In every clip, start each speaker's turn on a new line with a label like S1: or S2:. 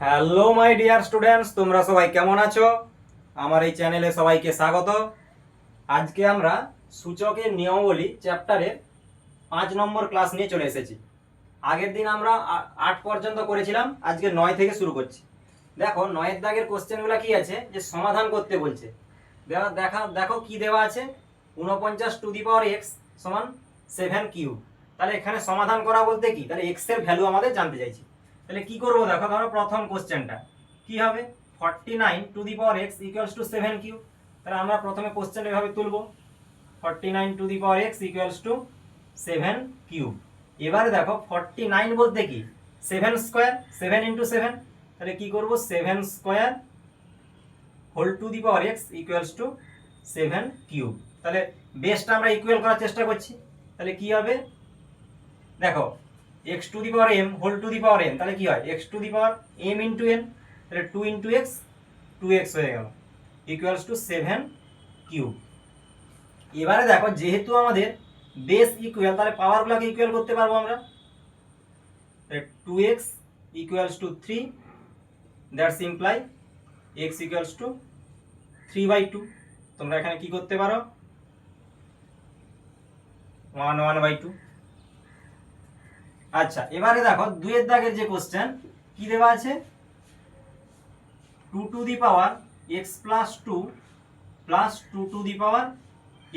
S1: Hello, my dear students, তোমরা সবাই কেমন আছো? আমার এই চ্যানেলে সবাইকে স্বাগত। আজকে আমরা সূচকের নিয়মাবলী চ্যাপ্টারের পাঁচ নম্বর ক্লাস নিয়ে চলে এসেছি। আগের দিন আমরা আট পর্যন্ত করেছিলাম, আজকে নয় থেকে শুরু করছি। দেখো, নয়ের দাগের কোশ্চেনগুলো কি আছে? যে সমাধান করতে বলছে। দেখা দেখো কি দেওয়া আছে? উনপঞ্চাশ টু দি পাওয়ার এক্স সমান সেভেন কিউ তাহলে এখানে সমাধান করা বলতে কি? তাহলে এক্সের ভ্যালু আমাদের জানতে চাইছি। তাহলে কি করব? দেখো ধরো প্রথম কোশ্চেনটা। কি হবে? Forty nine to the power x equals to seven cube তাহলে আমরা প্রথমে কোশ্চেন এভাবে তুলবো। Forty nine to the power x equals to seven cube এবারে দেখো ফর্টি নাইন বলতে কি? Seven square seven into seven তাহলে কি করব? Seven square whole to the power x equals to seven cube তাহলে বেসটা আমরা ইকুয়াল করার চেষ্টা করছি। তাহলে কি হবে? দেখো x to the power m whole to the power n তাহলে কি হয়? X to the power m into n তাহলে two into x two x হয়ে গেল। ইকুয়ালস টু সেভেন কিউব এবারে দেখো, যেহেতু আমাদের বেস ইকুয়াল তাহলে পাওয়ারগুলোকে ইকুয়াল করতে পারব আমরা। Two x equals to three that's imply x equals to three by two তোমরা এখানে কি করতে পারো? ওয়ান ওয়ান বাই টু আচ্ছা এবারে দেখো, দুইয়ের দাগের যে কোশ্চেন কি দেওয়া আছে? Two to the power x plus two plus two to the power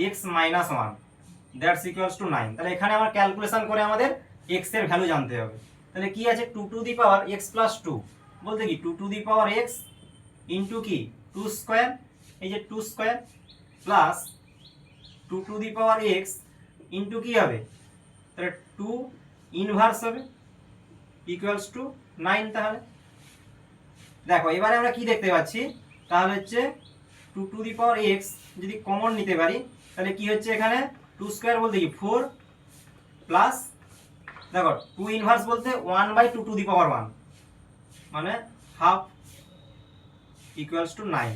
S1: x minus one that's equals to nine তাহলে এখানে আমার ক্যালকুলেশন করে আমাদের এক্সের ভ্যালু জানতে হবে। তাহলে কি আছে? Two to the power x plus two বলতে কি? Two to the power x into কি? টু স্কোয়ার এই যে two square plus two to the power x into কি হবে? তাহলে টু ইনভার্স হবে ইকুয়ালস টু নাইন তাহলে। দেখো, এবারে আমরা কি দেখতে পাচ্ছি? তাহলে হচ্ছে two to the power x যদি কমন নিতে পারি, তাহলে কি হচ্ছে এখানে? টু স্কোয়ার বলতে কি? ফোর প্লাস দেখো টু ইনভার্স বলতে one by two to the power one মানে হাফ ইকুয়ালস টু নাইন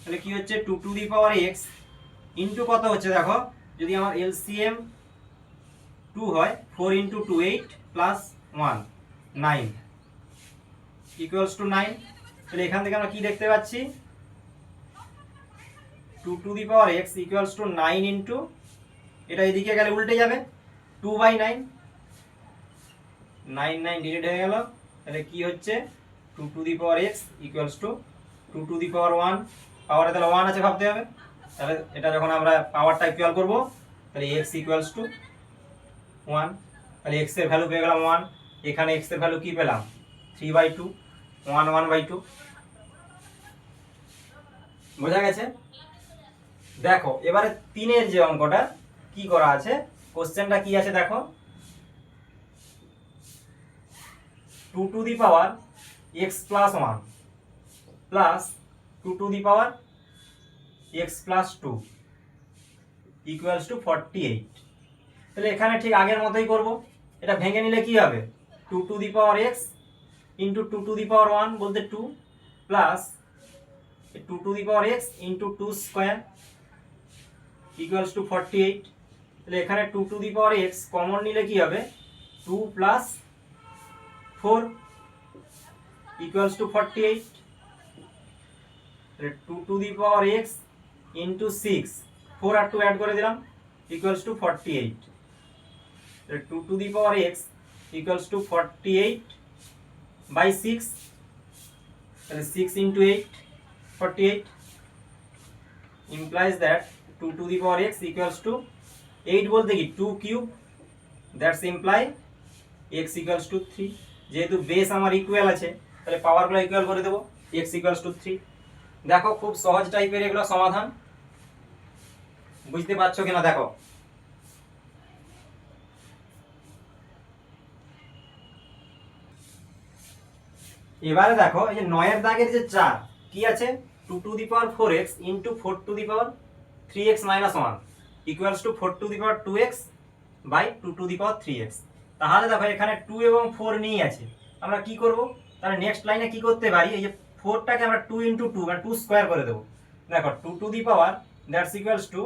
S1: তাহলে কি হচ্ছে? Two to the power x into কত হচ্ছে? দেখো, যদি আমার এলসিএম টু হয় four into two eight plus one nine equals to nine তাহলে এখান থেকে আমরা কি দেখতে পাচ্ছি? Two to the power x equals to nine into এটা এদিকে গেলে উল্টে যাবে। Two by nine nine nine delete হয়ে গেল। তাহলে কি হচ্ছে? Two to the power x equals to two to the power one পাওয়ারে তাহলে ওয়ান আছে ভাবতে হবে। তাহলে এটা যখন আমরা পাওয়ারটা ইকুয়াল করব, তাহলে এক্স ইকুয়ালস টু ওয়ান তাহলে এক্সের ভ্যালু পেয়ে গেলাম ওয়ান এখানে এক্সের ভ্যালু কি পেলাম? Three by two one one by two বোঝা গেছে? দেখো, এবারে তিনের যে অঙ্কটা, কি করা আছে? কোশ্চেনটা কি আছে দেখো? Two to the power x plus one plus two to the power x plus two equals to forty eight তাহলে এখানে ঠিক আগের মতোই করব। এটা ভেঙে নিলে কি হবে? Two to the power x into two to the power one বলতে two plus two to the power x into two square equals to forty eight তাহলে এখানে two to the power x common নিলে কি হবে? Two plus four equals to forty eight two to the power x into six four R two add করে দিলাম equals to forty eight two to the power x equals to forty eight by six তাহলে six into eight forty eight implies that 2 to the power x equals to 8 বলতে কি 2 cube that's imply x equals to 3 যেহেতু base আমার equal আছে, তাহলে পাওয়ারগুলো equal করে দেবো, x equals to 3 দেখো খুব সহজ টাইপের এগুলো সমাধান। বুঝতে পারছ কিনা দেখো? এবারে দেখো, এই যে নয়ের দাগের যে চার, কি আছে? Two to the power four x into four to the power three x minus one equals to four to the power two x by two to the power three x তাহলে দেখো, এখানে টু এবং four নিয়ে আছে। আমরা কি করব? তাহলে নেক্সট লাইনে কি করতে পারি? এই যে ফোরটাকে আমরা টু ইন্টু টু মানে টু স্কোয়ার করে দেবো। দেখো two to the power that's equals to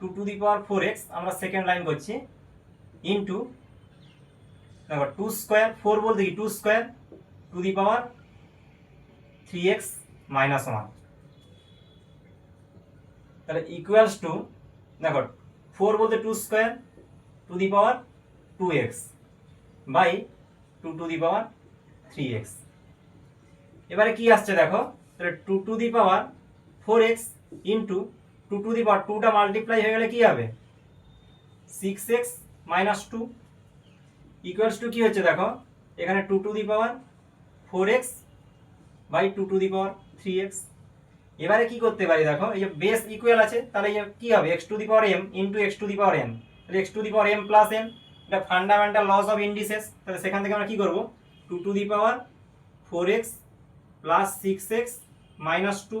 S1: two to the power four x আমরা সেকেন্ড লাইন করছি ইন্টু দেখো টু স্কোয়ার ফোর বলতে কি? Two square to the power three x minus one. তাহলে ইকুয়ালস টু দেখো ফোর বলতে two square to the power two x by two to the power three x এবারে কি আসছে দেখো, তাহলে two to the power four x into two to the power টুটা multiply হয়ে গেলে কি হবে? Six x minus two equals to কি হচ্ছে দেখো? এখানে two to the power four x by two to the power three x. এবারে কি করতে পারি দেখো, এই যে বেস ইকুয়াল আছে, তাহলে এই কি হবে? X to the power m into x to the power m তাহলে x to the power m plus m এটা ফান্ডামেন্টাল লস অফ ইন্ডিসেস তাহলে সেখান থেকে আমরা কি করব? Two to the power four x plus six x minus two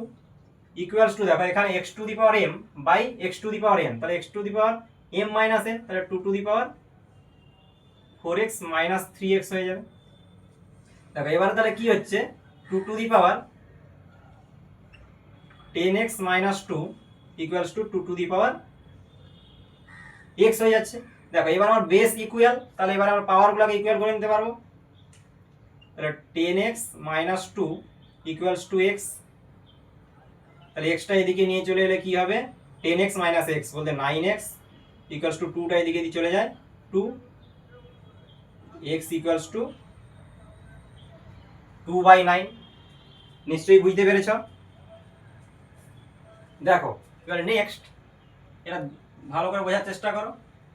S1: equals to দেখো এখানে x to the power m by x to the power m তাহলে x to the power m minus m তাহলে two to the power four x minus three x হয়ে যাবে। দেখো, এবারে তাহলে কি হচ্ছে? Two to the power ten x minus two equals to two to the power x হয়ে যাচ্ছে। দেখো, এবার আমার বেস ইকুয়াল তাহলে এবার আমার পাওয়ারগুলোকে ইকুয়াল করে নিতে পারব। তাহলে ten x minus two equals to x তাহলে এক্সটা এদিকে নিয়ে চলে এলে কি হবে? টেন এক্স মাইনাস এক্স বলতে নাইন এক্স ইকুয়ালস টু টুটা এদিকে চলে যায়। Two x equals to two by nine নিশ্চয়ই বুঝতে পেরেছ? দেখো, এবার নেক্সট এটা ভালো করে বোঝার চেষ্টা করো।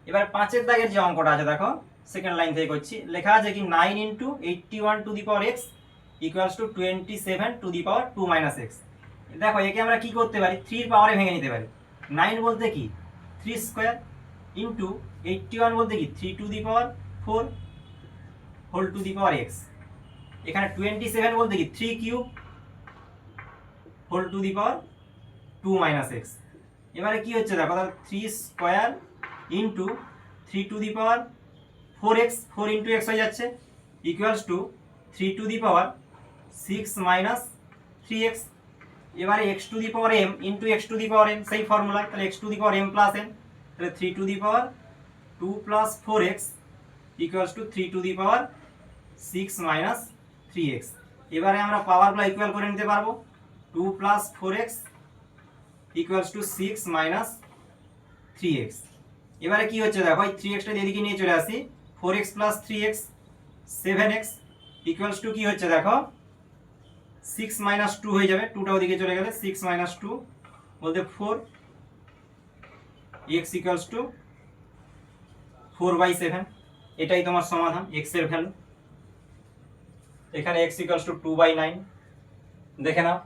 S1: এবার পাঁচের দাগের যে অঙ্কটা আছে, দেখো সেকেন্ড লাইন থেকে করছি। লেখা আছে কি nine into eighty one to the power x equals to twenty seven to the power two minus x দেখো, একে আমরা কি করতে পারি? থ্রির পাওয়ারে ভেঙে নিতে পারি। নাইন বলতে কি? Three square into eighty one বলতে কি? Three to the power four whole to the power x এখানে টোয়েন্টি সেভেন বলতে কি? Three cube whole to the power two minus x এবারে কি হচ্ছে দেখো, তাহলে three square into three to the power four x four into x হয়ে যাচ্ছে। Equals to three to the power six minus three x এবারে x to the power m into x to the power m সেই formula তাহলে x to the power m plus m তাহলে three to the power two plus four x equals to three to the power six minus three x এবারে আমরা পাওয়ারগুলো equal করে নিতে পারব। Two plus four x equals to six minus three x এবারে কি হচ্ছে দেখো, এই থ্রি এক্সটা এদিকে নিয়ে চলে আসি four x plus three x seven x equals to কি হচ্ছে দেখো সিক্স মাইনাস টু হয়ে যাবে। টুটা ওদিকে চলে গেলে সিক্স মাইনাস টু বলতে four x equals to four by seven এটাই তোমার সমাধান এক্সের ভ্যালু এখানে x equals to two by nine দেখে নাও।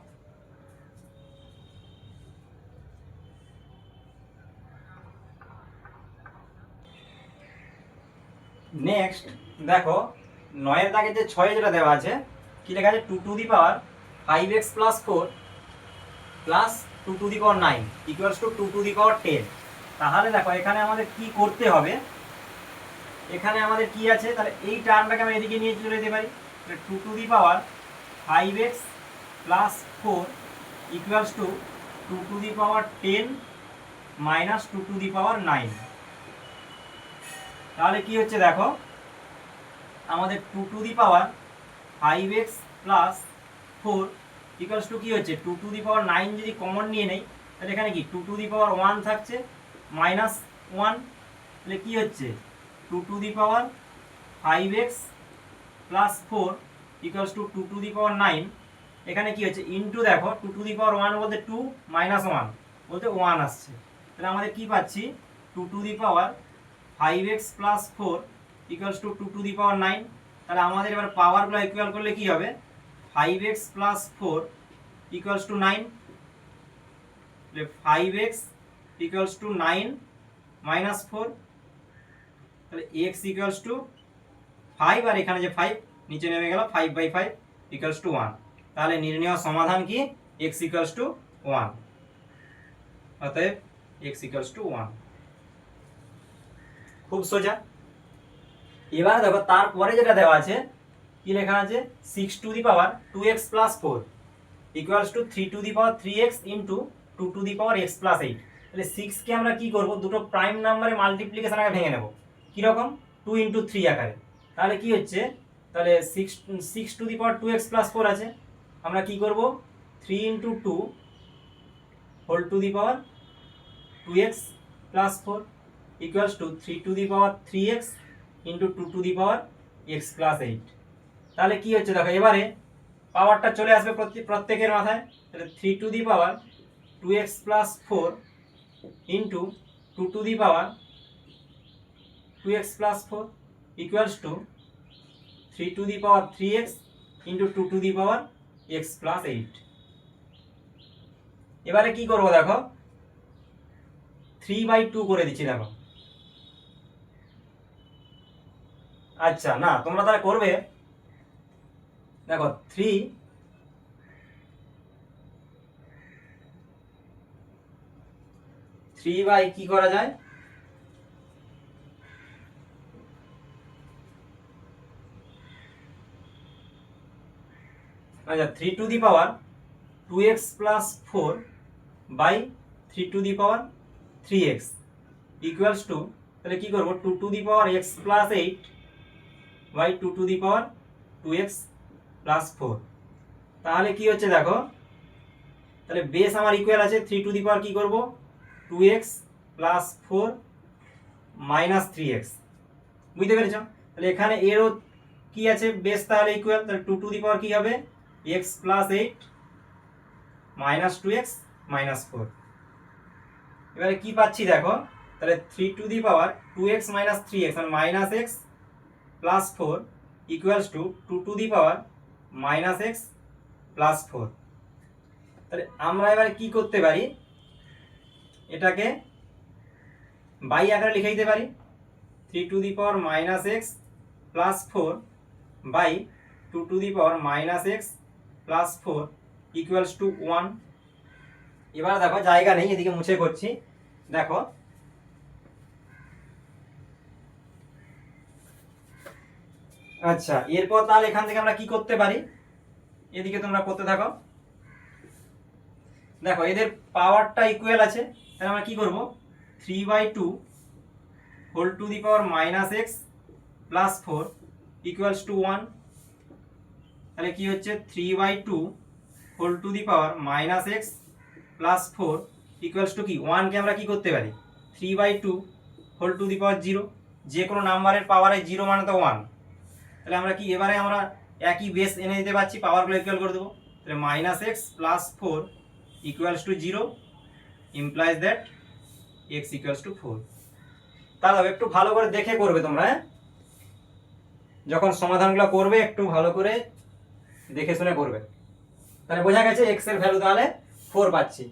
S1: নেক্সট দেখো, নয়ের দাগে যে ছয়ে যেটা দেওয়া আছে, কি লেখা আছে? Two to the power five x plus four plus two to the power nine equals to two to the power ten তাহলে দেখো, এখানে আমাদের কি করতে হবে? এখানে আমাদের কি আছে? তাহলে এই টার্মটাকে আমি এদিকে নিয়ে চলে যেতে পারি। Two to the power five x plus four equals to two to the power ten minus two to the power nine তাহলে কি হচ্ছে দেখো? আমাদের two to the power five x plus four equals to কী হচ্ছে? Two to the power nine যদি common নিয়ে নেই, তাহলে এখানে কি? Two to the power one থাকছে মাইনাস ওয়ান তাহলে কী হচ্ছে? Two to the power five x plus four equals to two to the power nine এখানে কি হচ্ছে ইন্টু দেখো two to the power one বলতে টু মাইনাস ওয়ান বলতে ওয়ান আসছে। তাহলে আমাদের কি পাচ্ছি? Two to the power five x plus four equals to two to the power nine তাহলে আমাদের এবার পাওয়ারগুলো ইকুয়াল করলে কি হবে? Five x plus four equals to nine five x equals to nine minus four তাহলে এক্স ইকুয়ালস টু ফাইভ আর এখানে যে ফাইভ নিচে নেমে গেল five by five equals to one তাহলে নির্ণয় সমাধান কি? এক্স ইকুয়ালস টু ওয়ান অতএব এক্স ইকুয়ালস টু ওয়ান খুব সোজা। এবার দেখো, তারপরে যেটা দেওয়া আছে, কি লেখা আছে? Six to the power two x plus four equals to three to the power three x into two to the power x plus eight তাহলে সিক্সকে আমরা কি করব? দুটো প্রাইম নাম্বারে মাল্টিপ্লিকেশন আগে ভেঙে নেব। কীরকম? টু ইন্টু থ্রি আকারে। তাহলে কি হচ্ছে? তাহলে six six to the power two x plus four আছে। আমরা কি করব? Three into two whole to the power two x plus four equals to three to the power three x into two to the power x plus eight তাহলে কি হচ্ছে? দেখো, এবারে পাওয়ারটা চলে আসবে প্রত্যেক প্রত্যেকের মাথায়। তাহলে three to the power two x plus four into two to the power two x plus four equals to three to the power three x into two to the power x plus eight এবারে কি করব দেখো? Three by two করে দিচ্ছি দেখো। আচ্ছা না, তোমরা তাহলে করবে। দেখো থ্রি থ্রি বাই কি করা যায়? আচ্ছা three to the power two x plus four by three to the power three x equals to তাহলে কী করব? Two to the power x plus eight by two to the power two x plus four তাহলে কি হচ্ছে দেখো? তাহলে base আমার equal আছে থ্রি টু দি পাওয়ার কী করব? Two x plus four minus three x বুঝতে পেরেছ? তাহলে এখানে এরও কি আছে? বেস তাহলে ইকুয়াল তাহলে টু টু দি পাওয়ার কী হবে? X plus eight minus two x minus four এবারে কি পাচ্ছি দেখো? তাহলে three to the power two x minus three x মানে minus x plus four equals to two to the power minus x plus four তাহলে আমরা এবার কি করতে পারি? এটাকে বাই আকারে লিখে দিতে পারি। Three to the power minus x plus four by two to the power minus x plus four equals to one এবার দেখো, জায়গা নেই, এদিকে মুছে করছি। দেখো। আচ্ছা এরপর তাহলে এখান থেকে আমরা কি করতে পারি? এদিকে তোমরা করতে থাকো। দেখো, এদের পাওয়ারটা ইকুয়াল আছে। তাহলে আমরা কি করব? Three by two whole to the power minus x plus four equals to one তাহলে কি হচ্ছে? Three by two whole to the power minus x plus four equals to কি? ওয়ানকে আমরা কি করতে পারি? Three by two whole to the power zero যে কোনো নাম্বারের পাওয়ারে জিরো মানে তো ওয়ান তাহলে আমরা কি? এবারে আমরা একই বেস এনে দিতে পারছি পাওয়ারগুলো ইকুয়াল করে দেবো। তাহলে minus x plus four equals to zero implies that x equals to four তাহলে একটু ভালো করে দেখে করবে তোমরা হ্যাঁ? যখন সমাধানগুলো করবে, একটু ভালো করে দেখে শুনে করবে। তাহলে বোঝা গেছে এক্সের ভ্যালু তাহলে ফোর পাচ্ছি।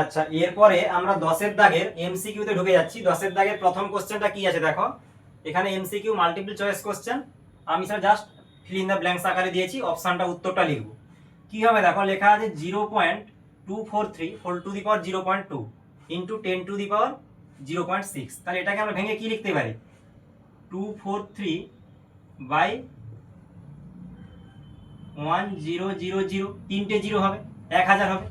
S1: আচ্ছা এরপরে আমরা দশের দাগের এমসিকিউতে ঢুকে যাচ্ছি। দশের দাগের প্রথম কোশ্চেনটা কি আছে দেখো। এখানে এমসিকিউ মাল্টিপল চয়েস কোশ্চেন আমি sir just fill in the blanks আকারে দিয়েছি অপশানটা উত্তরটা লিখব। কি হবে দেখো, লেখা আছে zero point two four three four to the power zero point two into ten to the power zero point six. তাহলে এটাকে আমরা ভেঙে কি লিখতে পারি? Two four three by one zero zero zero, তিনটে জিরো হবে, এক হাজার হবে।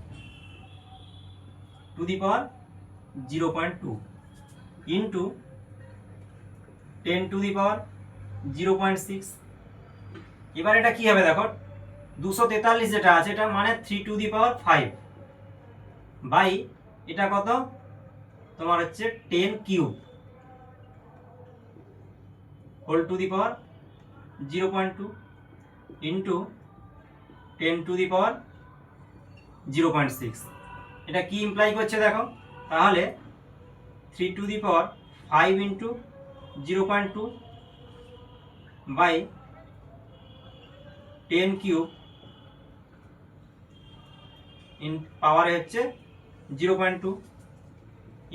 S1: To the power zero point two into ten to the power zero point six. এবার এটা কি হবে দেখো? দুশো তেতাল্লিশ যেটা আছে এটা মানে three to the power five. By, এটা কত? তোমার হচ্ছে ten cube whole to the power zero point two into ten to the power zero point six এটা কি ইমপ্লাই করছে দেখো? তাহলে three to the power five into zero point two by ten cube in পাওয়ারে হচ্ছে zero point two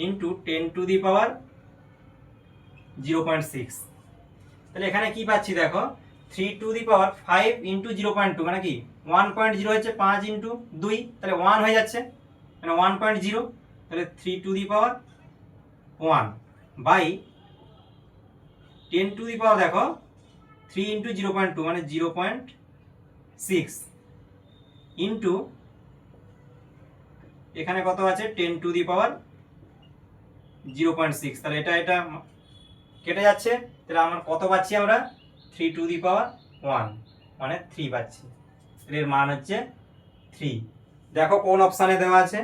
S1: into ten to the power zero point six তাহলে এখানে কি পাচ্ছি দেখো? Three to the power five into zero point two মানে কি? One point zero হচ্ছে পাঁচ ইন্টু দুই। তাহলে ওয়ান হয়ে যাচ্ছে। মানে ওয়ান পয়েন্ট জিরো তাহলে three to the power one by ten to the power দেখো three into zero point two মানে জিরো পয়েন্ট সিক্স ইন্টু এখানে কত আছে? Ten to the power zero point six. তাহলে এটা এটা কেটে যাচ্ছে। তাহলে আমরা কত পাচ্ছি আমরা? Three to the power one মানে থ্রি পাচ্ছি। এর মান হচ্ছে থ্রি দেখো কোন অপশানে দেওয়া আছে?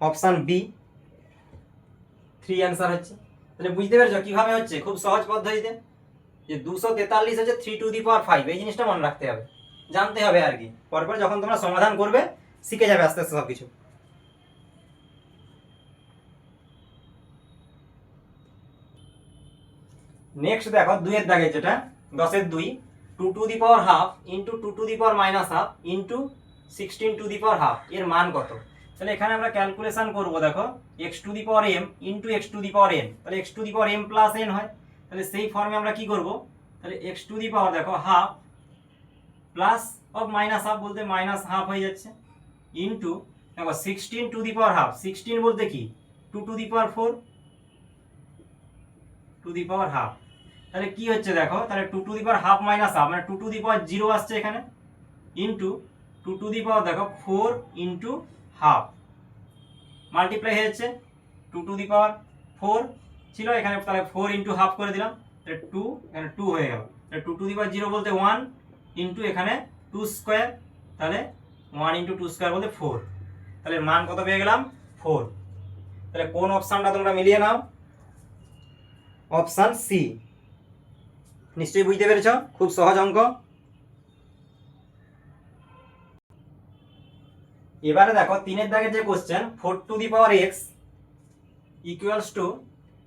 S1: অপশান বি থ্রি অ্যান্সার হচ্ছে। তাহলে বুঝতে পেরেছ কীভাবে হচ্ছে? খুব সহজ পদ্ধতিতে। যে দুশো তেতাল্লিশ হচ্ছে three to the power five এই জিনিসটা মনে রাখতে হবে। জানতে হবে আর কি। পরপর যখন তোমরা সমাধান করবে, শিখে যাবে আস্তে আস্তে সব কিছু নেক্সট দেখো দুইয়ের দাগে যেটা দশের দুই two to the power half into two to the power minus half into sixteen to the power half এর মান কত তাহলে এখানে আমরা ক্যালকুলেশন করব দেখো x to the power m into x to the power n তাহলে x to the power m plus n হয় তাহলে সেই ফর্মে আমরা কি করব তাহলে এক্স টু দি পাওয়ার দেখো half plus of minus half বলতে মাইনাস হাফ হয়ে যাচ্ছে ইন্টু দেখো sixteen to the power half sixteen বলতে কি two to the power four to the power half তাহলে কি হচ্ছে দেখো, তাহলে two to the power half minus half মানে two to the power zero আসছে এখানে into two to the power দেখো ফোর ইন্টু হাফ মাল্টিপ্লাই হয়েছে two to the power four ছিল, এখানে তাহলে ফোর ইন্টু হাফ করে দিলাম, তাহলে টু এখানে টু হয়ে গেল, তাহলে two to the power zero বলতে ওয়ান ইন্টু এখানে টু স্কোয়ার তাহলে ওয়ান ইন্টু টু স্কোয়ার বলতে ফোর তাহলে মান কত পেয়ে গেলাম? ফোর তাহলে কোন অপশানটা তোমরা মিলিয়ে নাও? অপশান সি নিশ্চয়ই বুঝতে পেরেছ? খুব সহজ অঙ্ক। এবারে দেখো, তিনের দাগের যে question four to the power x equals to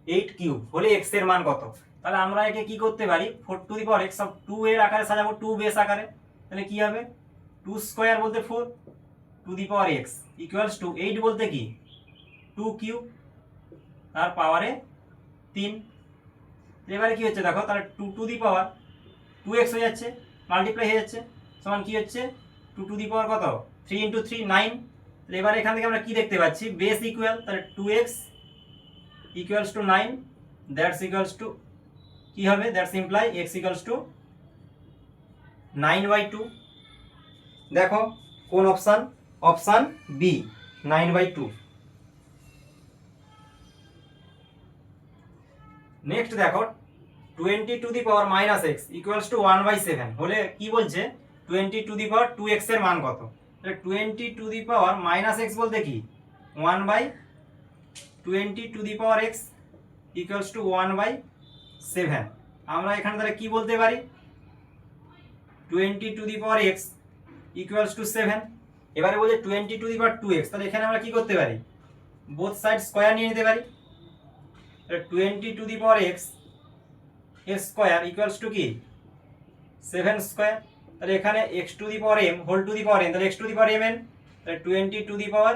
S1: eight cube হলে এক্সের মান কত? তাহলে আমরা একে কি করতে পারি? Four to the power x সব টু এর আকারে সাজাবো টু বেস আকারে। তাহলে কি হবে? টু স্কোয়ার বলতে four to the power x equals to eight বলতে কি? টু কিউব তার পাওয়ারে তিন এবারে কি হচ্ছে দেখো, তাহলে two to the power two x হয়ে যাচ্ছে মাল্টিপ্লাই হয়ে যাচ্ছে, সমান কি হচ্ছে? টু টু দি পাওয়ার কত? থ্রি ইন্টু থ্রি নাইন তাহলে এবারে এখান থেকে আমরা কি দেখতে পাচ্ছি? বেস ইকুয়াল তাহলে two x equals to nine that's equals to কি হবে? That's imply x equals to nine by two দেখো, কোন option option B nine by two next দেখো twenty to the power minus x equals to one by seven হলে কি বলছে? Twenty to the power two এক্সের মান কত? তাহলে twenty to the power minus x বলতে কি? One by twenty to the power x equals to one by seven আমরা এখানে তাহলে কি বলতে পারি? Twenty to the power x equals to seven এবারে বলছে twenty to the power two x তাহলে এখানে আমরা কি করতে পারি? বোথ সাইড স্কোয়ার নিয়ে নিতে পারি। Twenty to the power x square equals to কি? সেভেন স্কোয়ার তাহলে এখানে x to the power m whole to the power n তাহলে x to the power m n তাহলে twenty to the power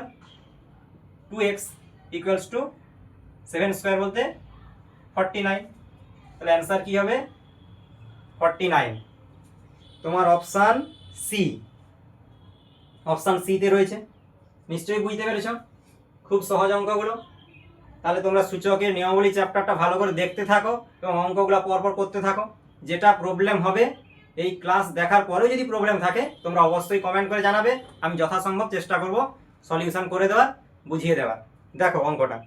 S1: two x equals to seven square বলতে forty nine তাহলে answer কী হবে? Forty nine তোমার option C option সিতে রয়েছে। নিশ্চয়ই বুঝতে পেরেছ? খুব সহজ অঙ্কগুলো। তাহলে তোমরা সূচকের নিয়মাবলী চ্যাপ্টারটা ভালো করে দেখতে থাকো এবং অঙ্কগুলো পরপর করতে থাকো। যেটা প্রবলেম হবে, এই ক্লাস দেখার পরেও যদি প্রবলেম থাকে, তোমরা অবশ্যই কমেন্ট করে জানাবে। আমি যথাসম্ভব চেষ্টা করব সলিউশন করে দেওয়ার, বুঝিয়ে দেওয়ার। দেখো অঙ্কটা।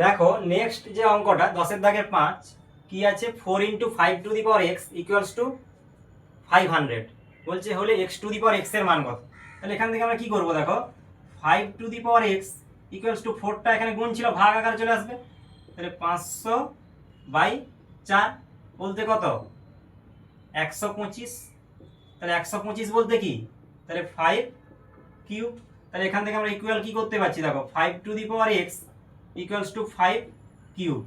S1: দেখো নেক্সট যে অঙ্কটা, দশের দাগের পাঁচ, কি আছে? Four into five to the power x equals to five hundred বলছে হলে এক্স টু দি পাওয়ার এক্সের মান কত? তাহলে এখান থেকে আমরা কি করব দেখো? Five to the power x equals to ফোরটা এখানে গুণ ছিল, ভাগ আকারে চলে আসবে। তাহলে পাঁচশো বাই চার বলতে কত? একশো পঁচিশ। তাহলে একশো পঁচিশ বলতে কি? তাহলে ফাইভ কিউব তাহলে এখান থেকে আমরা ইকুয়াল কি করতে পারছি দেখো? Five to the power x equals to five cube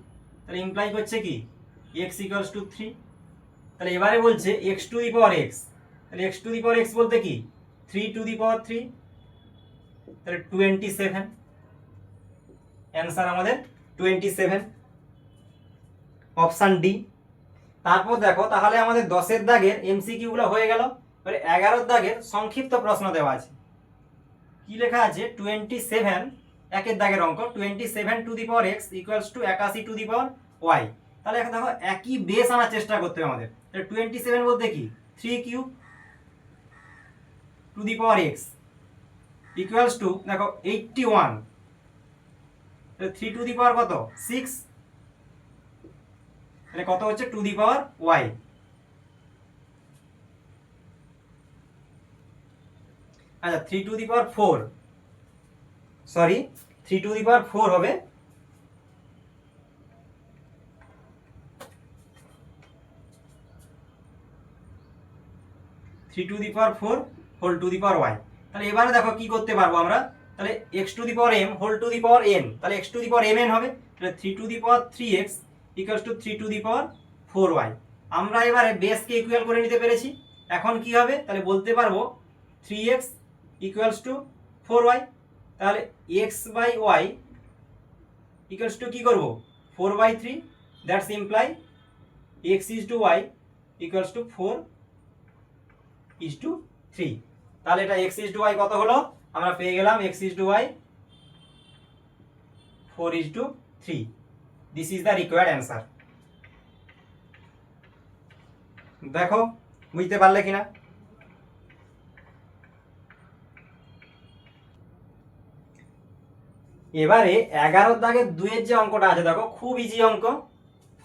S1: তাহলে ইমপ্লাই করছে কি? এক্স ইকুয়ালস টু থ্রি তাহলে এবারে বলছে x to the power x তাহলে x to the power x বলতে কি? Three to the power three তাহলে টোয়েন্টি সেভেন অ্যান্সার আমাদের টোয়েন্টি সেভেন অপশান ডি তারপর দেখো, তাহলে আমাদের দশের দাগের এমসিকিউগুলো হয়ে গেল। এবারে এগারোর দাগের সংক্ষিপ্ত প্রশ্ন দেওয়া আছে। কি লেখা আছে? টোয়েন্টি সেভেন একের দাগের অঙ্ক। Twenty seven to the power x equals to একাশি টু দি পাওয়ার ওয়াই তাহলে দেখো, একই বেস আনার চেষ্টা করতে হবে আমাদের। তাহলে টোয়েন্টি সেভেন বলতে কি? Three cube to the power x equals to দেখো eighty one three to the power কত? সিক্স তাহলে কত হচ্ছে? To the power y. আচ্ছা three to the power four sorry three to the power four হবে three to the power four whole to the power y তাহলে এবারে দেখো কি করতে পারব আমরা? তাহলে x to the power m whole to the power n তাহলে x to the power m n হবে। তাহলে three to the power three x equals to three to the power four y আমরা এবারে বেসকে ইকুয়াল করে নিতে পেরেছি। এখন কি হবে? তাহলে বলতে পারব three x equals to four y তাহলে x by y equals to কী করব? Four by three that's imply x is to y equals to four is to three তাহলে এটা এক্স ইজ টু ওয়াই কত হলো? আমরা পেয়ে গেলাম x is to y four is to three this is the required answer দেখো, বুঝতে পারলে কিনা? এবারে এগারোর দাগের দুইয়ের যে অঙ্কটা আছে, দেখো, খুব ইজি অঙ্ক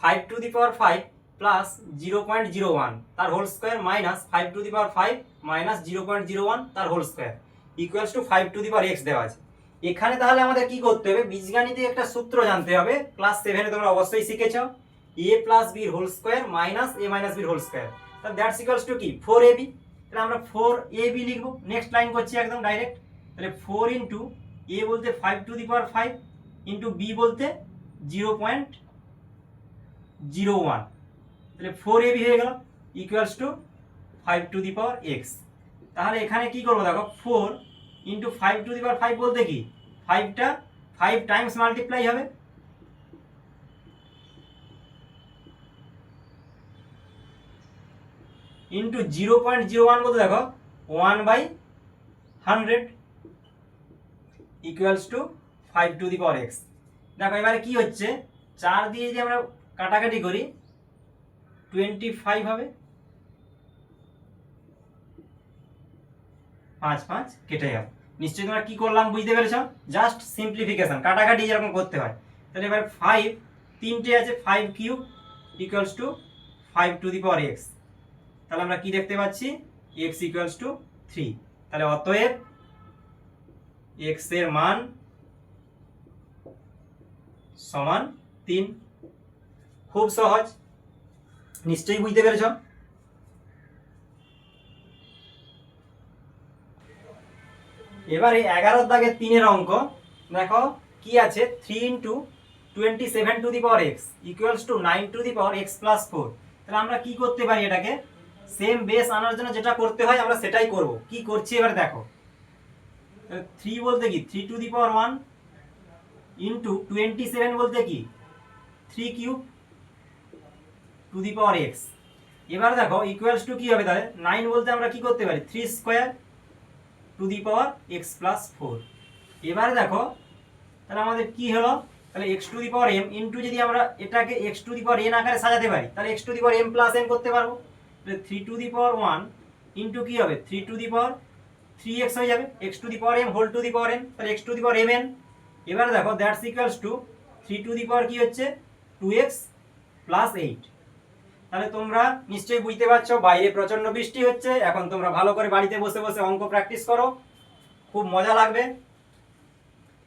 S1: five to the power five plus zero point zero one তার whole square minus five to the power five minus zero point zero one তার whole square equals to five to the power x দেওয়া আছে। এখানে তাহলে আমাদের কি করতে হবে? বীজগাণিতে একটা সূত্র জানতে হবে। ক্লাস সেভেনে তোমরা অবশ্যই শিখেছ। এ প্লাস বির whole square minus a minus বির হোল স্কোয়ার তাহলে দ্যাটস ইকুয়ালস টু কি? ফোর এ বি তাহলে আমরা ফোর এ বি লিখব। নেক্সট লাইন করছি একদম ডাইরেক্ট তাহলে ফোর ইন্টু এ বলতে five to the power five into b বলতে জিরো পয়েন্ট জিরো ওয়ান তাহলে ফোর এ বি হয়ে গেল equals to five to the power x তাহলে এখানে কি করব দেখো four into five to the power five বলতে কি? ফাইভটা ফাইভ টাইমস মাল্টিপ্লাই হবে। Into zero point zero one বলতে দেখো one by hundred equals to five to the power x দেখো এবারে কি হচ্ছে, চার দিয়ে যদি আমরা কাটাকাটি করি টোয়েন্টি ফাইভ হবে। পাঁচ পাঁচ, কেটে যাবে নিশ্চয়ই তোমরা কি করলাম বুঝতে পেরেছ? জাস্ট সিম্পলিফিকেশন কাটাকাটি যেরকম করতে হয়। তাহলে এবার ফাইভ তিনটে আছে five cube equals to five to the power x তাহলে আমরা কি দেখতে পাচ্ছি? এক্স ইকুয়ালস টু থ্রি তাহলে অতএব এক্সের মান সমান তিন। খুব সহজ। নিশ্চয়ই বুঝতে পেরেছ? এবারে এগারোর দাগের তিনের অঙ্ক, দেখো কি আছে? Three into twenty seven to the power x equals to nine to the power x plus four তাহলে আমরা কি করতে পারি এটাকে? সেম বেস আনার জন্য যেটা করতে হয়, আমরা সেটাই করব। কি করছি এবার দেখো। থ্রি বলতে কি? Three to the power one into twenty seven বলতে কি? Three cube to the power x এবার দেখো ইকুয়ালস টু কি হবে তাহলে নাইন বলতে আমরা কি করতে পারি three square to the power x plus four এবারে দেখো তাহলে আমাদের কি হলো তাহলে x to the power m into যদি আমরা এটাকে x to the power n আকারে সাজাতে পারি তাহলে x to the power m plus n করতে পারব তাহলে three to the power one into কি হবে three to the power three x হয়ে যাবে x to the power m whole to the power n তাহলে x to the power m n এবারে দেখো that's equals to three to the power কি হচ্ছে to x plus eight তাহলে তোমরা নিশ্চয়ই বুঝতে পারছ, বাইরে প্রচণ্ড বৃষ্টি হচ্ছে। এখন তোমরা ভালো করে বাড়িতে বসে বসে অঙ্ক প্র্যাকটিস করো। খুব মজা লাগবে।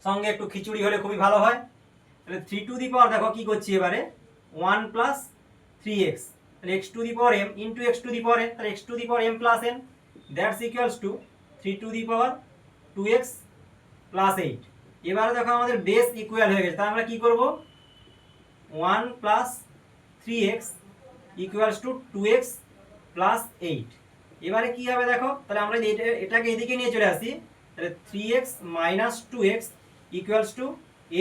S1: সঙ্গে একটু খিচুড়ি হলে খুবই ভালো হয়। তাহলে থ্রি টু দি পাওয়ার দেখো কি করছি এবারে? ওয়ান প্লাস থ্রি এক্স তাহলে x to the power m into x to the power n তাহলে x to the power m plus n that's equals to three to the power two x plus eight এবারে দেখো আমাদের base equal হয়ে গেছে। তাহলে আমরা কি করব? One plus three x equals to two x plus eight এবারে কি হবে দেখো? তাহলে আমরা এটাকে এদিকে নিয়ে চলে আসি। তাহলে three x minus two x equals to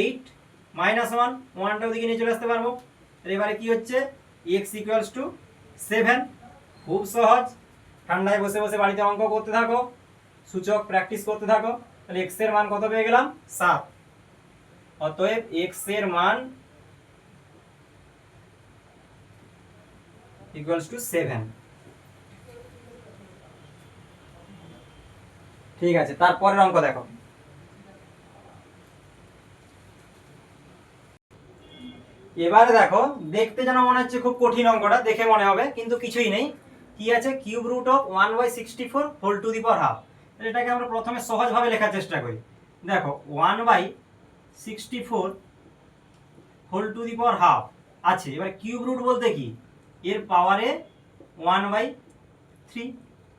S1: eight minus one ওয়ানটা ওদিকে নিয়ে চলে আসতে পারব। তাহলে এবারে কি হচ্ছে? এক্স ইকুয়ালস টু সেভেন খুব সহজ। ঠান্ডায় বসে বসে বাড়িতে অঙ্ক করতে থাকো। সূচক প্র্যাকটিস করতে থাকো। তাহলে এক্সের মান কত পেয়ে গেলাম? সাত। অতএব এক্সের মান ইকুয়ালস টু সেভেন ঠিক আছে, তারপরের অঙ্ক দেখো। এবারে দেখো, দেখতে যেন মনে হচ্ছে খুব কঠিন অঙ্কটা, দেখে মনে হবে, কিন্তু কিছুই নেই। কি আছে? Cube root of one by sixty four whole to the power half. এটাকে আমরা প্রথমে সহজভাবে লেখার চেষ্টা করি। দেখো, one by sixty four whole to the power half আছে। এবার কিউব রুট বলতে কি? এর পাওয়ারে ওয়ান বাই থ্রি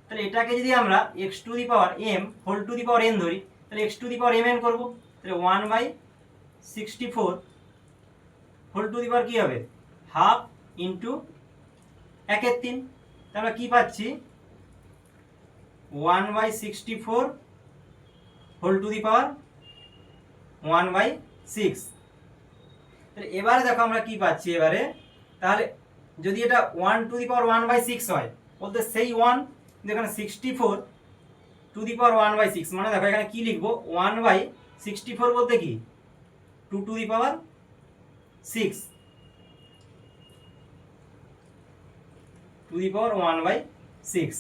S1: তাহলে এটাকে যদি আমরা x to the power m whole to the power n ধরি, তাহলে x to the power m n করব। তাহলে one by sixty four whole to the power কী হবে? হাফ ইন্টু একের তিন। তাহলে আমরা কী পাচ্ছি? One by sixty four whole to the power one by six তাহলে এবারে দেখো আমরা কি পাচ্ছি এবারে? তাহলে যদি এটা one to the power one by six হয়, বলতে সেই ওয়ান এখানে sixty four to the power one by six মানে দেখো এখানে কী লিখব? ওয়ান বাই সিক্সটি ফোর বলতে কি? Two to the power six to the power one by six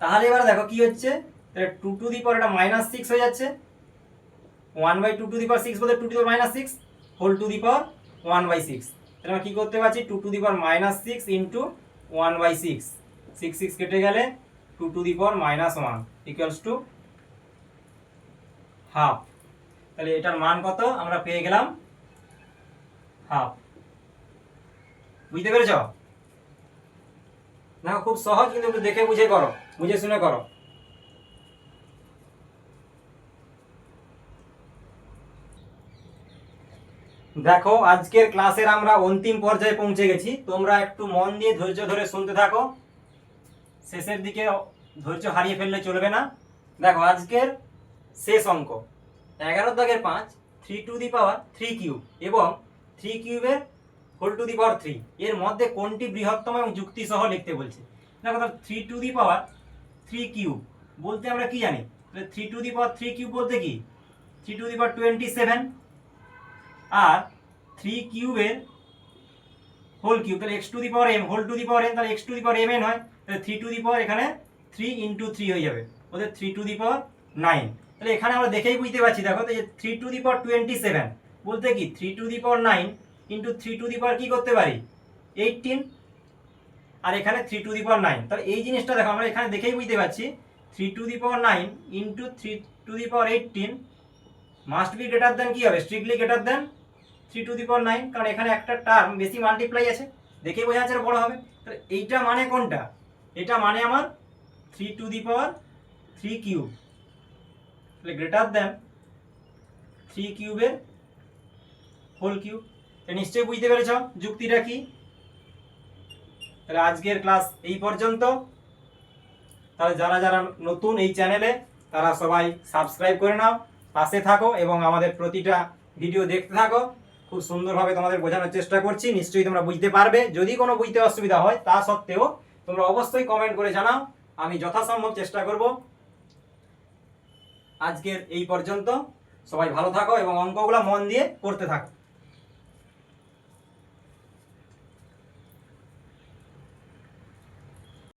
S1: তাহলে এবার দেখো কি হচ্ছে? তাহলে টু টু দি পাওয়ার এটা মাইনাস সিক্স হয়ে যাচ্ছে। One by two to the power six বলতে two to the power minus six whole to the power one by six তাহলে আমরা কী করতে পারছি? Two to the power minus six into one by six six six কেটে গেলে two to the power minus one equals to half তাহলে এটার মান কত? আমরা পেয়ে গেলাম হাফ বুঝতে পেরেছ? না, খুব সহজ, কিন্তু একটু দেখে বুঝে করো। বুঝে শুনে করো। দেখো, আজকের ক্লাসের আমরা অন্তিম পর্যায়ে পৌঁছে গেছি। তোমরা একটু মন দিয়ে ধৈর্য ধরে শুনতে থাকো। শেষের দিকে ধৈর্য হারিয়ে ফেললে চলবে না। দেখো, আজকের শেষ অঙ্ক। এগারো দাগের পাঁচ three to the power three cube এবং থ্রি কিউবের whole to the power three এর মধ্যে কোনটি বৃহত্তম এবং যুক্তি সহ লিখতে বলছে? দেখো three to the power three cube বলতে আমরা কি জানি? Three to the power three cube বলতে কি? Three to the power twenty seven R three কিউবের হোল কিউব তাহলে x to the power m whole to the power m তাহলে x to the power m n হয় তাহলে three to the পাওয়ার এখানে three into three হয়ে যাবে ওদের three to the power nine তাহলে এখানে আমরা দেখেই বুঝতে পারছি দেখো তো three to the power twenty seven বলতে কি three to the power nine into three to the power কী করতে পারি এইটিন আর এখানে three to the power nine তাহলে এই জিনিসটা দেখো আমরা এখানে দেখেই বুঝতে পারছি three to the power nine into three to the power eighteen must be greater than কি হবে strictly greater than three to the power nine কারণ এখানে একটা টার্ম বেশি মাল্টিপ্লাই আছে, দেখেই বোঝা যাচ্ছে বড় হবে। তাহলে এইটা মানে কোনটা? এটা মানে আমার three to the power three cube তাহলে গ্রেটার দেন থ্রি কিউবের হোল কিউব নিশ্চয়ই বুঝতে পেরেছ যুক্তিটা কি? তাহলে আজকের ক্লাস এই পর্যন্ত। তাহলে যারা যারা নতুন এই চ্যানেলে তারা সবাই সাবস্ক্রাইব করে নাও, পাশে থাকো এবং আমাদের প্রতিটা ভিডিও দেখতে থাকো। খুব সুন্দরভাবে তোমাদের বোঝানোর চেষ্টা করছি, নিশ্চয়ই তোমরা বুঝতে পারবে। যদি কোনো বুঝতে অসুবিধা হয়, তা সত্ত্বেও তোমরা অবশ্যই কমেন্ট করে জানাও, আমি যথাসম্ভব চেষ্টা করব। আজকের এই পর্যন্ত, সবাই ভালো থাকো এবং অঙ্কগুলো মন দিয়ে করতে থাকো।